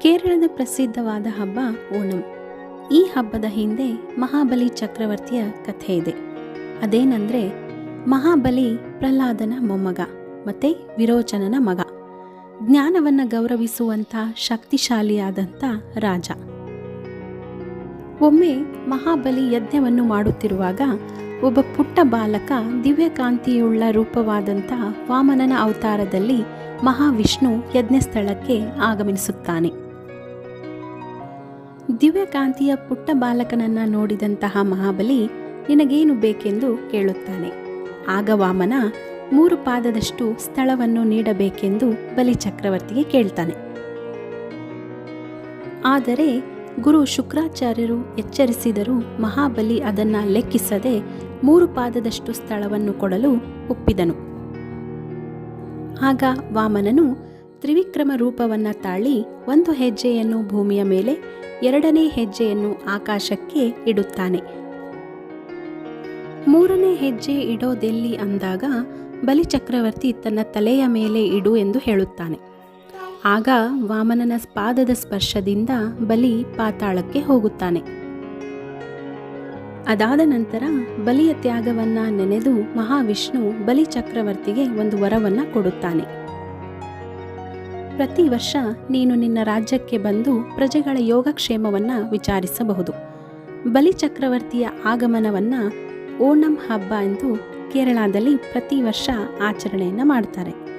ಕೇರಳದ ಪ್ರಸಿದ್ಧವಾದ ಹಬ್ಬ ಓಣಂ. ಈ ಹಬ್ಬದ ಹಿಂದೆ ಮಹಾಬಲಿ ಚಕ್ರವರ್ತಿಯ ಕಥೆ ಇದೆ. ಅದೇನೆಂದರೆ, ಮಹಾಬಲಿ ಪ್ರಹ್ಲಾದನ ಮೊಮ್ಮಗ ಮತ್ತು ವಿರೋಚನನ ಮಗ. ಜ್ಞಾನವನ್ನು ಗೌರವಿಸುವಂಥ ಶಕ್ತಿಶಾಲಿಯಾದಂಥ ರಾಜ. ಒಮ್ಮೆ ಮಹಾಬಲಿ ಯಜ್ಞವನ್ನು ಮಾಡುತ್ತಿರುವಾಗ ಒಬ್ಬ ಪುಟ್ಟ ಬಾಲಕ ದಿವ್ಯಕಾಂತಿಯುಳ್ಳ ರೂಪವಾದಂಥ ವಾಮನನ ಅವತಾರದಲ್ಲಿ ಮಹಾವಿಷ್ಣು ಯಜ್ಞಸ್ಥಳಕ್ಕೆ ಆಗಮಿಸುತ್ತಾನೆ. ದಿವ್ಯಕಾಂತಿಯ ಪುಟ್ಟ ಬಾಲಕನನ್ನ ನೋಡಿದಂತಹ ಮಹಾಬಲಿ ನಿನಗೇನು ಬೇಕೆಂದು ಕೇಳುತ್ತಾನೆ. ಆಗ ವಾಮನ ಮೂರು ಪಾದದಷ್ಟು ಸ್ಥಳವನ್ನು ನೀಡಬೇಕೆಂದು ಬಲಿ ಚಕ್ರವರ್ತಿಗೆ ಕೇಳ್ತಾನೆ. ಆದರೆ ಗುರು ಶುಕ್ರಾಚಾರ್ಯರು ಎಚ್ಚರಿಸಿದರೂ ಮಹಾಬಲಿ ಅದನ್ನ ಲೆಕ್ಕಿಸದೆ ಮೂರು ಪಾದದಷ್ಟು ಸ್ಥಳವನ್ನು ಕೊಡಲು ಒಪ್ಪಿದನು. ಆಗ ವಾಮನನು ತ್ರಿವಿಕ್ರಮ ರೂಪವನ್ನ ತಾಳಿ ಒಂದು ಹೆಜ್ಜೆಯನ್ನು ಭೂಮಿಯ ಮೇಲೆ ಎರಡನೇ ಹೆಜ್ಜೆಯನ್ನು ಆಕಾಶಕ್ಕೆ ಇಡುತ್ತಾನೆ. ಮೂರನೇ ಹೆಜ್ಜೆ ಇಡೋದೆಲ್ಲಿ ಅಂದಾಗ ಬಲಿಚಕ್ರವರ್ತಿ ತನ್ನ ತಲೆಯ ಮೇಲೆ ಇಡು ಎಂದು ಹೇಳುತ್ತಾನೆ. ಆಗ ವಾಮನನ ಪಾದದ ಸ್ಪರ್ಶದಿಂದ ಬಲಿ ಪಾತಾಳಕ್ಕೆ ಹೋಗುತ್ತಾನೆ. ಅದಾದ ನಂತರ ಬಲಿಯ ತ್ಯಾಗವನ್ನ ನೆನೆದು ಮಹಾವಿಷ್ಣು ಬಲಿ ಚಕ್ರವರ್ತಿಗೆ ಒಂದು ವರವನ್ನ ಕೊಡುತ್ತಾನೆ. ಪ್ರತಿ ವರ್ಷ ನೀನು ನಿನ್ನ ರಾಜ್ಯಕ್ಕೆ ಬಂದು ಪ್ರಜೆಗಳ ಯೋಗಕ್ಷೇಮವನ್ನು ವಿಚಾರಿಸಬಹುದು. ಬಲಿ ಚಕ್ರವರ್ತಿಯ ಆಗಮನವನ್ನ ಓಣಂ ಹಬ್ಬ ಎಂದು ಕೇರಳದಲ್ಲಿ ಪ್ರತಿ ವರ್ಷ ಆಚರಣೆಯನ್ನು ಮಾಡ್ತಾರೆ.